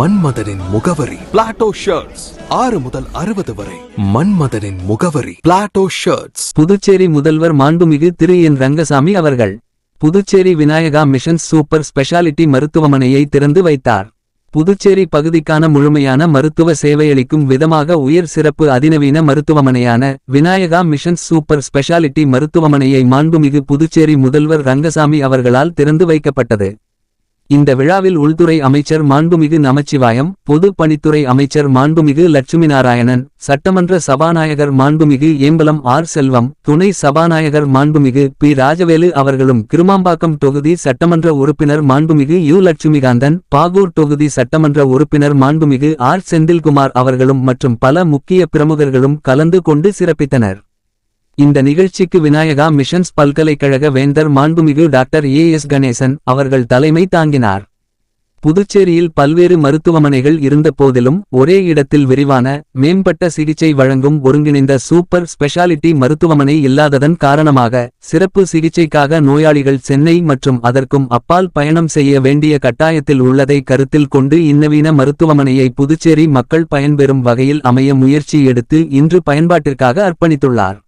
மன்மதனின் முகவரி. Plato shirts ஆறு முதல் அறுபது வரை. மன்மதனின் முகவரி. பிளாட்டோ ஷர்ட்ஸ் புதுச்சேரி முதல்வர் மாண்புமிகு திரு என் ரங்கசாமி அவர்கள் Puducherry Vinayaka mission super speciality மருத்துவமனையை திறந்து வைத்தார். புதுச்சேரி பகுதிக்கான முழுமையான மருத்துவ சேவையளிக்கும் விதமாக உயர் சிறப்பு அதிநவீன மருத்துவமனையான விநாயகா மிஷன் சூப்பர் ஸ்பெஷாலிட்டி மருத்துவமனையை மாண்புமிகு புதுச்சேரி முதல்வர் ரங்கசாமி அவர்களால் திறந்து வைக்கப்பட்டது. இந்த விழாவில் உள்துறை அமைச்சர் மாண்புமிகு நமச்சிவாயம் பொது பணித்துறை அமைச்சர் மாண்புமிகு லட்சுமி நாராயணன் சட்டமன்ற சபாநாயகர் மாண்புமிகு ஏம்பலம் ஆர் செல்வம் துணை சபாநாயகர் மாண்புமிகு பி ராஜவேலு அவர்களும் கிருமாம்பாக்கம் தொகுதி சட்டமன்ற உறுப்பினர் மாண்புமிகு யு லட்சுமிகாந்தன் பாகூர் தொகுதி சட்டமன்ற உறுப்பினர் மாண்புமிகு ஆர் செந்தில்குமார் அவர்களும் மற்றும் பல முக்கிய பிரமுகர்களும் கலந்து கொண்டு சிறப்பித்தனர். இந்த நிகழ்ச்சிக்கு விநாயகா மிஷன்ஸ் பல்கலைக்கழக வேந்தர் மாண்புமிகு டாக்டர் ஏ எஸ் கணேசன் அவர்கள் தலைமை தாங்கினார். புதுச்சேரியில் பல்வேறு மருத்துவமனைகள் இருந்த போதிலும் ஒரே இடத்தில் விரிவான மேம்பட்ட சிகிச்சை வழங்கும் ஒருங்கிணைந்த சூப்பர் ஸ்பெஷாலிட்டி மருத்துவமனை இல்லாததன் காரணமாக சிறப்பு சிகிச்சைக்காக நோயாளிகள் சென்னை மற்றும் அதற்கும் அப்பால் பயணம் செய்ய வேண்டிய கட்டாயத்தில் உள்ளதை கருத்தில் கொண்டு இந்நவீன மருத்துவமனையை புதுச்சேரி மக்கள் பயன்பெறும் வகையில் அமைய முயற்சி எடுத்து இன்று பயன்பாட்டிற்காக அர்ப்பணித்துள்ளார்.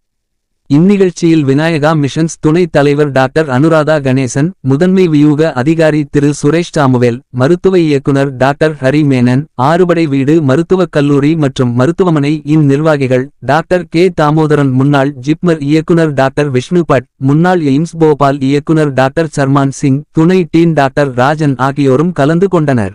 இந்நிகழ்ச்சியில் விநாயகா மிஷன்ஸ் துணைத் தலைவர் டாக்டர் அனுராதா கணேசன் முதன்மை வியூக அதிகாரி திரு சுரேஷ் சாமுவேல் மருத்துவ இயக்குனர் டாக்டர் ஹரி மேனன் ஆறுபடை வீடு மருத்துவக் கல்லூரி மற்றும் மருத்துவமனை இன் நிர்வாகிகள் டாக்டர் கே. தாமோதரன் முன்னாள் ஜிப்மர் இயக்குனர் டாக்டர் விஷ்ணு பட் முன்னாள் எய்ம்ஸ் போபால் இயக்குனர் டாக்டர் சர்மான் சிங் துணை டீன் டாக்டர் ராஜன் ஆகியோரும் கலந்து கொண்டனர்.